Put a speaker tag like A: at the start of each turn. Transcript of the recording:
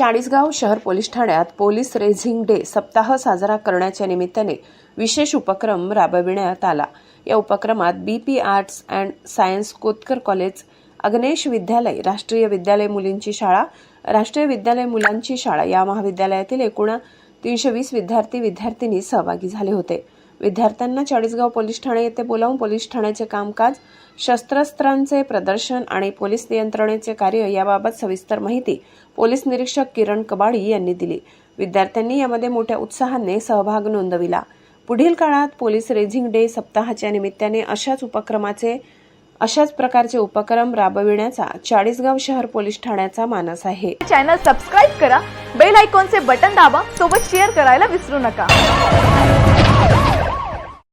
A: चाळीसगाव शहर पोलीस ठाण्यात police raising day सप्ताह साजरा करण्याच्या निमित्ताने विशेष उपक्रम राबविण्यात आला. या उपक्रमात BP arts and science Kotkar college अग्नेश विद्यालय राष्ट्रीय विद्यालय मुलींची शाळा राष्ट्रीय विद्यालय मुलांची शाळा या महाविद्यालयातील एकूण तीनशे वीस विद्यार्थी विद्यार्थिनी सहभागी झाले होते. विद्यार्थ्यांना चाळीसगाव पोलीस ठाणे येथे बोलावून पोलीस ठाण्याचे कामकाज शस्त्रास्त्रांचे प्रदर्शन आणि पोलीस नियंत्रणेचे कार्य याबाबत सविस्तर माहिती पोलीस निरीक्षक किरण कबाडी यांनी दिली. विद्यार्थ्यांनी यामध्ये मोठ्या उत्साहाने सहभाग नोंदविला. पुढील काळात पोलीस रेझिंग डे सप्ताहाच्या निमित्ताने अशाच उपक्रमाचे अशाच प्रकारचे उपक्रम राबविण्याचा चाळीसगाव शहर पोलीस ठाण्याचा मानस आहे.
B: चॅनल सबस्क्राईब करा बेल आयकॉनचे बटन दाबा सोबत शेअर करायला विसरू नका.